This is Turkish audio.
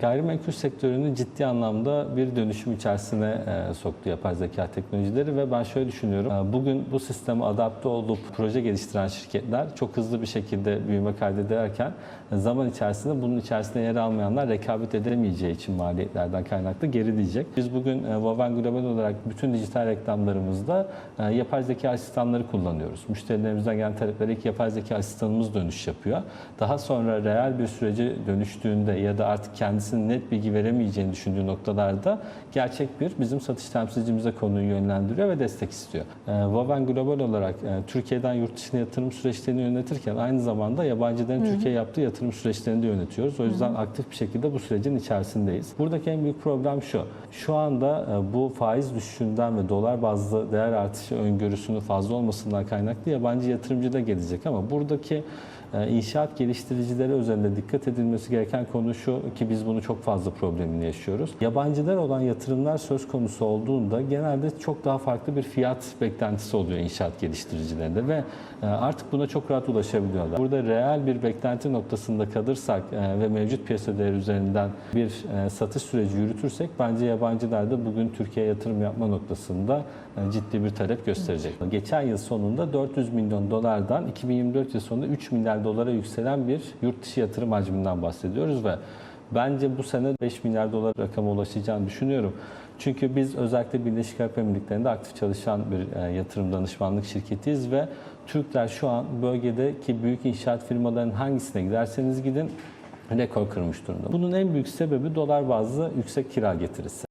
Gayrimenkul sektörünü ciddi anlamda bir dönüşüm içerisine e, soktu yapay zeka teknolojileri ve ben şöyle düşünüyorum. E, bugün bu sisteme adapte olup proje geliştiren şirketler çok hızlı bir şekilde büyüme kaydederken e, zaman içerisinde bunun içerisinde yer almayanlar rekabet edemeyeceği için maliyetlerden kaynaklı geri diyecek. Biz bugün Vaven Global olarak bütün dijital reklamlarımızda yapay zeka asistanları kullanıyoruz. Müşterilerimizden gelen taleplere ilk yapay zeka asistanımız dönüş yapıyor. Daha sonra reel bir sürece dönüştüğünde ya da artık kendisinin net bilgi veremeyeceğini düşündüğü noktalarda gerçek bir bizim satış temsilcimize konuyu yönlendiriyor ve destek istiyor. Vaven Global olarak e, Türkiye'den yurt dışına yatırım süreçlerini yönetirken aynı zamanda yabancıların Türkiye yaptığı yatırım süreçlerini de yönetiyoruz. O yüzden aktif bir şekilde bu sürecin içerisindeyiz. Buradaki en büyük problem şu. Şu anda e, bu faiz düşüşünden ve dolar bazlı değer artışı öngörüsünün fazla olmasından kaynaklı yabancı yatırımcı da gelecek ama buradaki e, inşaat geliştiricileri özelinde dikkat edilmesi gereken konu şu ki biz bunu çok fazla problemini yaşıyoruz. Yabancılar olan yatırımlar söz konusu olduğunda genelde çok daha farklı bir fiyat beklentisi oluyor inşaat geliştiricilerinde ve e, artık buna çok rahat ulaşabiliyorlar. Burada reel bir beklenti noktasında kalırsak e, ve mevcut piyasa değeri üzerinden bir e, satış süreci yürütürsek bence yabancılar da bugün Türkiye'ye yatırım yapma noktasında ciddi bir talep gösterecek. Geçen yıl sonunda 400 milyon dolardan 2024 yıl sonunda 3 milyar dolara yükselen bir yurt dışı yatırım hacminden bahsediyoruz ve bence bu sene 5 milyar dolar rakama ulaşacağını düşünüyorum. Çünkü biz özellikle Birleşik Arap Emirlikleri'nde aktif çalışan bir e, yatırım danışmanlık şirketiyiz ve Türkler şu an bölgedeki büyük inşaat firmalarının hangisine giderseniz gidin rekor kırmış durumda. Bunun en büyük sebebi dolar bazlı yüksek kira getirisi.